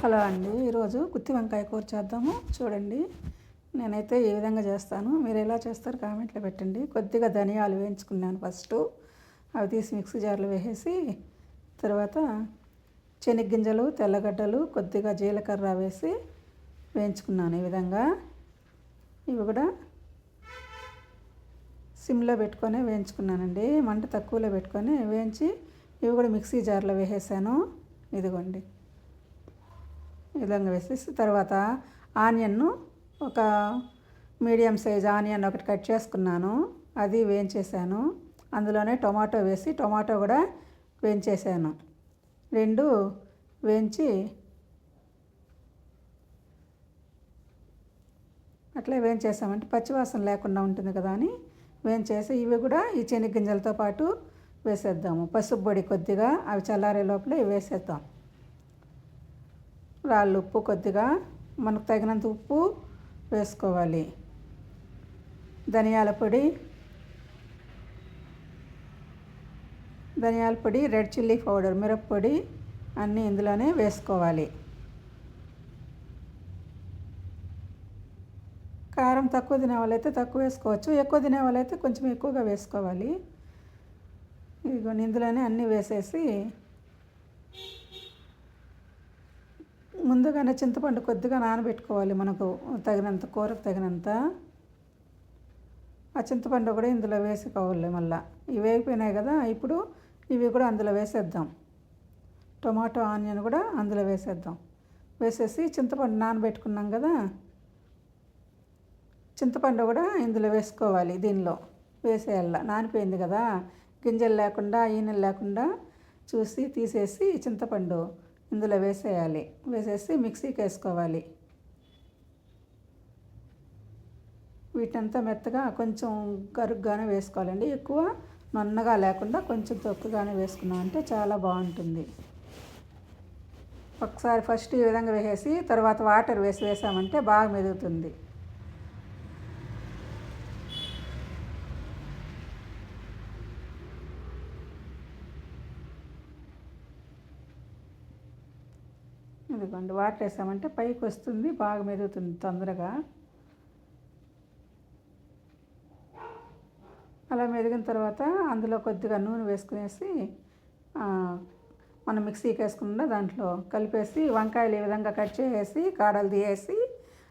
Hello అండి ఈరోజు గుత్తి వంకాయ కూర చేద్దాము. చూడండి నేనైతే ఏ విధంగా చేస్తాను మీరు ఎలా చేస్తారు కామెంట్లో పెట్టండి. కొద్దిగా ధనియాలు వేయించుకున్నాను ఫస్ట్ అవి తీసి మిక్సీ జార్లో వేసేసి తర్వాత శనగ్గింజలు తెల్లగడ్డలు కొద్దిగా జీలకర్ర వేసి వేయించుకున్నాను ఈ విధంగా. ఇవి కూడా సిమ్లో పెట్టుకొని వేయించుకున్నానండి మంట తక్కువలో పెట్టుకొని వేయించి ఇవి కూడా మిక్సీ జార్లో వేసేసాను. ఇదిగోండి. విధంగా వేసేసి తర్వాత ఆనియన్ను ఒక మీడియం సైజ్ ఆనియన్ ఒకటి కట్ చేసుకున్నాను. అది వేయించేసాను. అందులోనే టొమాటో వేసి టొమాటో కూడా వేయించేసాను. రెండు వేయించి అట్లే వేయించేసామంటే పచ్చివాసన లేకుండా ఉంటుంది కదా అని వేయించేసి ఇవి కూడా ఈ శనగ్గింజలతో పాటు వేసేద్దాము. పసుపు పొడి కొద్దిగా అవి చల్లారే లోపల ఇవి వేసేద్దాం. రాళ్ళు ఉప్పు కొద్దిగా మనకు తగినంత ఉప్పు వేసుకోవాలి. ధనియాల పొడి ధనియాల పొడి రెడ్ చిల్లీ పౌడర్ మిరప్పొడి అన్నీ ఇందులోనే వేసుకోవాలి. కారం తక్కువ తినే వాళ్ళైతే తక్కువ వేసుకోవచ్చు. ఎక్కువ తినే వాళ్ళైతే కొంచెం ఎక్కువగా వేసుకోవాలి. ఇదిగో ఇందులోనే అన్నీ వేసేసి ముందుగానే చింతపండు కొద్దిగా నానబెట్టుకోవాలి మనకు తగినంత కూరకు తగినంత. ఆ చింతపండు కూడా ఇందులో వేసుకోవాలి మళ్ళీ. ఇవి వేగిపోయినాయి కదా ఇప్పుడు ఇవి కూడా అందులో వేసేద్దాం. టొమాటో ఆనియన్ కూడా అందులో వేసేద్దాం. వేసేసి చింతపండు నానబెట్టుకున్నాం కదా చింతపండు కూడా ఇందులో వేసుకోవాలి దీనిలో. వేసేయాల నానిపోయింది కదా. గింజలు లేకుండా ఈనెలు లేకుండా చూసి తీసేసి చింతపండు ఇందులో వేసేయాలి. వేసేసి మిక్సీకి వేసుకోవాలి. వీటంతా మెత్తగా కొంచెం గరుగ్గానే వేసుకోవాలండి. ఎక్కువ నన్నగా లేకుండా కొంచెం తొక్కుగానే వేసుకున్నామంటే చాలా బాగుంటుంది. ఒకసారి ఫస్ట్ ఈ విధంగా వేసేసి తర్వాత వాటర్ వేసి వేసామంటే బాగా మెదుగుతుంది. ఇదిగోండి వాటర్ వేసామంటే పైకి వస్తుంది బాగా మెదుగుతుంది తొందరగా. అలా మెదిగిన తర్వాత అందులో కొద్దిగా నూనె వేసుకునేసి మనం మిక్సీకి వేసుకున్న దాంట్లో కలిపేసి వంకాయలు ఈ విధంగా కట్ చేసి కాడలు తీసేసి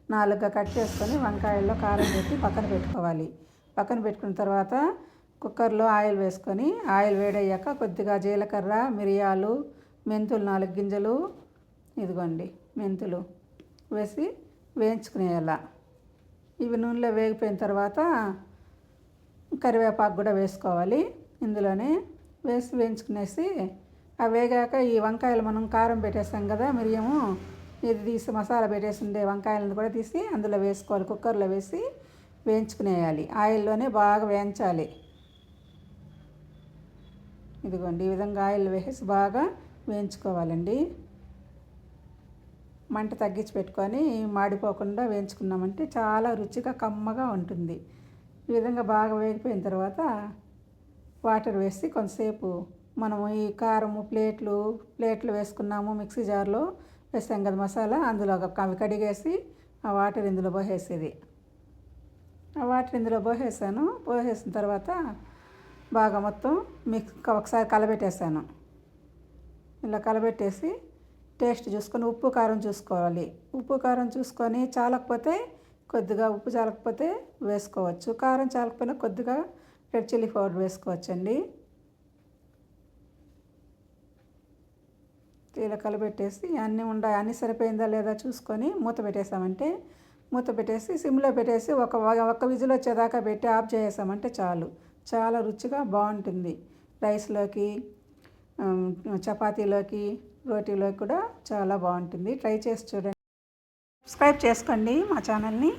నాలుగుగా కట్ చేసుకొని వంకాయల్లో కారం పెట్టి పక్కన పెట్టుకోవాలి. పక్కన పెట్టుకున్న తర్వాత కుక్కర్లో ఆయిల్ వేసుకొని ఆయిల్ వేడయ్యాక కొద్దిగా జీలకర్ర మిరియాలు మెంతులు నాలుగు గింజలు ఇదిగోండి మెంతులు వేసి వేయించుకునేలా ఇవి నూనెలో వేగిపోయిన తర్వాత కరివేపాకు కూడా వేసుకోవాలి. ఇందులోనే వేసి వేయించుకునేసి అవి వేగాక ఈ వంకాయలు మనం కారం పెట్టేస్తాం కదా మిరియము ఇది తీసి మసాలా పెట్టేసి ఉండే వంకాయలను కూడా తీసి అందులో వేసుకోవాలి. కుక్కర్లో వేసి వేయించుకునేయాలి. ఆయిల్లోనే బాగా వేయించాలి. ఇదిగోండి ఈ విధంగా ఆయిల్ వేసి బాగా వేయించుకోవాలండి. మంట తగ్గించి పెట్టుకొని మాడిపోకుండా వేయించుకున్నామంటే చాలా రుచిగా కమ్మగా ఉంటుంది. ఈ విధంగా బాగా వేగిపోయిన తర్వాత వాటర్ వేసి కొంతసేపు మనము ఈ కారము ప్లేట్లు ప్లేట్లు వేసుకున్నాము మిక్సీ జార్లో వేసాం కదా మసాలా అందులో అవి కడిగేసి ఆ వాటర్ ఇందులో పోసేసేది. ఆ వాటర్ ఇందులో పోసేసాను. పోసేసిన తర్వాత బాగా మొత్తం మిక్స్ ఒకసారి కలబెట్టేసాను. ఇలా కలబెట్టేసి టేస్ట్ చూసుకొని ఉప్పు కారం చూసుకోవాలి. ఉప్పు కారం చూసుకొని చాలకపోతే కొద్దిగా ఉప్పు చాలకపోతే వేసుకోవచ్చు. కారం చాలకపోయినా కొద్దిగా రెడ్ చిల్లీ పౌడర్ వేసుకోవచ్చండి. ఇలా కలబెట్టేసి అన్నీ ఉండ అన్నీ సరిపోయిందా లేదా చూసుకొని మూత పెట్టేసామంటే మూత పెట్టేసి సిమ్లో పెట్టేసి ఒక ఒక్క విజిల్ వచ్చేదాకా పెట్టి ఆఫ్ చేసేసామంటే చాలు. చాలా రుచిగా బాగుంటుంది. రైస్లోకి చపాతీలోకి రోటీలో కూడా చాలా బాగుంటుంది. ట్రై చేసి చూడండి. సబ్స్క్రైబ్ చేసుకోండి మా ఛానల్ని.